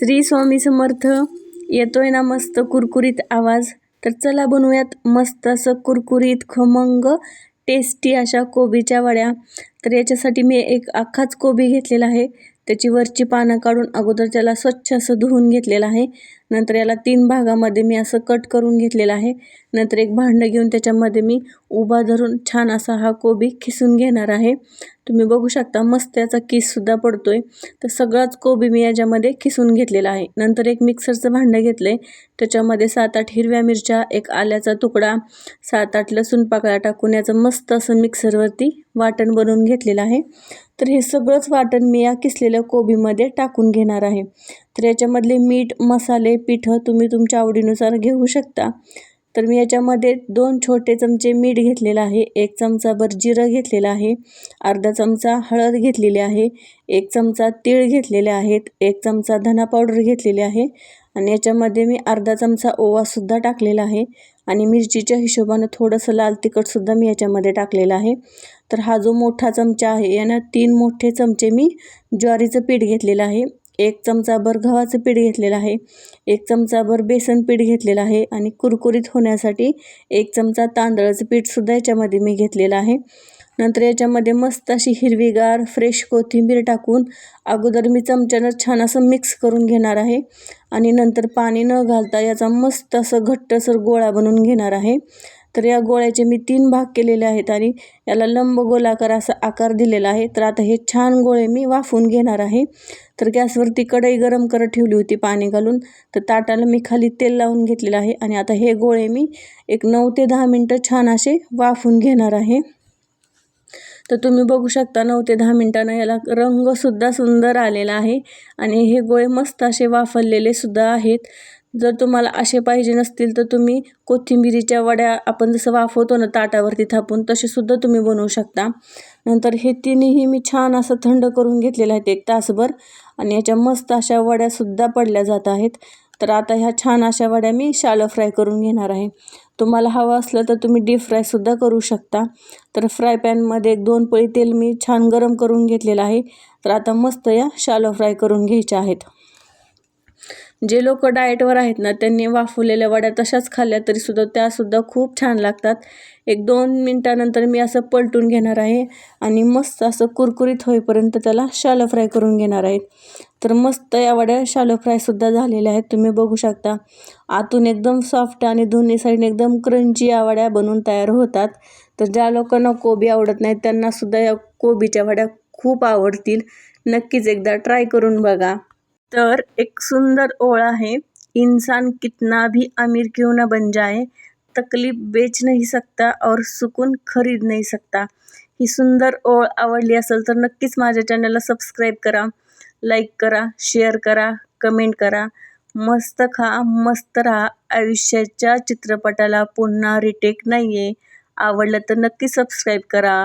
श्री स्वामी समर्थ. येतोय ना मस्त कुरकुरीत आवाज. तर चला बनवूयात मस्त असं कुरकुरीत खमंग टेस्टी अशा कोबीच्या वड्या. तर याच्यासाठी मी एक अख्खाच कोबी घेतलेला आहे. त्याची वरची पानं काढून अगोदर त्याला स्वच्छ असं धुवून घेतलेलं आहे. नंतर याला तीन भागामध्ये मी असं कट करून घेतलेलं आहे. नंतर एक भांडं घेऊन त्याच्यामध्ये मी उभा धरून छान असा हा कोबी खिसून घेणार आहे. तुम्ही बघू शकता मस्त याचा किससुद्धा आहे तर सगळाच कोबी मी याच्यामध्ये खिसून घेतलेला आहे. नंतर एक मिक्सरचं भांडं घेतलं आहे त्याच्यामध्ये सात आठ हिरव्या मिरच्या एक आल्याचा तुकडा सात आठ लसूण पाकळ्या टाकून याचं मस्त असं मिक्सरवरती वाटण बनवून घेतलेलं आहे. तर हे सगळंच वाटण मी या किसलेल्या कोबीमध्ये टाकून घेणार आहे. तर याच्यामधले मीठ मसाले पिठं तुम्ही तुमच्या आवडीनुसार घेऊ शकता. तर मी याच्यामध्ये दोन छोटे चमचे मीठ घेतलेलं आहे. एक चमचाभर जिरं घेतलेलं आहे. अर्धा चमचा हळद घेतलेली आहे. एक चमचा तीळ घेतलेले आहेत. एक चमचा धना पावडर घेतलेली आहे. आणि याच्यामध्ये मी अर्धा चमचा ओवासुद्धा टाकलेला आहे. आणि मिरचीच्या हिशोबानं थोडंसं लाल तिखटसुद्धा मी याच्यामध्ये टाकलेलं आहे. तर हा जो मोठा चमचा आहे यानं तीन मोठे चमचे मी ज्वारीचं पीठ घेतलेलं आहे. एक चमचाभर गव्हाचं पीठ घेतलेलं आहे एक चमचाभर बेसन पीठ घेतलेलं आहे आणि कुरकुरीत होण्यासाठी एक चमचा तांदळाचं पीठसुद्धा याच्यामध्ये मी घेतलेलं आहे. नंतर याच्यामध्ये मस्त अशी हिरवीगार फ्रेश कोथिंबीर टाकून अगोदर मी चमच्यानं छान असं मिक्स करून घेणार आहे. आणि नंतर पाणी न घालता याचा मस्त असं घट्टसर गोळा बनवून घेणार आहे. तर या गोळ्याचे मी तीन भाग केलेले आहेत आणि याला लंब गोलाकार असा आकार दिलेला आहे. तर आता हे छान गोळे मी वाफवून घेणार आहे. तर गॅसवरती कढई गरम करत ठेवली होती पाणी घालून. तर ताटाला मी खाली तेल लावून घेतलेलं आहे आणि आता हे गोळे मी एक नऊ ते दहा मिनटं छान असे वाफून घेणार आहे. तर तुम्ही बघू शकता नऊ ते दहा मिनटानं याला रंगसुद्धा सुंदर आलेला आहे. आणि हे गोळे मस्त असे वाफरलेले सुद्धा आहेत. जर तुम्हाला असे पाहिजे नसतील तर तुम्ही कोथिंबिरीच्या वड्या आपण जसं वाफवतो ना ताटावरती थापून तसेसुद्धा तुम्ही बनवू शकता. नंतर हे तिन्ही मी छान असं थंड करून घेतलेलं आहेत एक तासभर. आणि याच्या मस्त अशा वड्यासुद्धा पडल्या जात आहेत. तर आता ह्या छान अशा वड्या मी शालं फ्राय करून घेणार आहे. तुम्हाला हवं असलं तर तुम्ही डीप फ्रायसुद्धा करू शकता. तर फ्राय पॅनमध्ये एक दोन पळी तेल मी छान गरम करून घेतलेलं आहे. तर आता मस्त या शालो फ्राय करून घ्यायच्या आहेत. जे लोक डाएटवर आहेत ना त्यांनी वाफवलेल्या वड्या तशाच खाल्ल्या तरीसुद्धा त्यासुद्धा खूप छान लागतात. एक दोन मिनटानंतर मी असं पलटून घेणार आहे आणि मस्त असं कुरकुरीत होईपर्यंत त्याला शालो फ्राय करून घेणार आहेत तर मस्त या वड्या शालो फ्रायसुद्धा झालेल्या आहेत तुम्ही बघू शकता. आतून एकदम सॉफ्ट आणि दोन्ही साईडने एकदम क्रंची या वड्या बनवून तयार होतात. तर ज्या लोकांना कोबी आवडत नाहीत त्यांनासुद्धा या कोबीच्या वड्या खूप आवडतील. नक्कीच एकदा ट्राय करून बघा. तर एक सुंदर ओळ आहे. इंसान कितना भी अमीर क्यों ना बन जाए तकलीफ बेच नहीं सकता और सुकून खरीद नाही सकता. ही सुंदर ओळ आवडली असेल तर नक्कीच माझ्या चॅनलला सबस्क्राईब करा लाईक करा शेअर करा कमेंट करा. मस्त खा मस्त राहा. आयुष्याच्या चित्रपटाला पुन्हा रिटेक नाही आहे आवडलं तर नक्की सबस्क्राईब करा.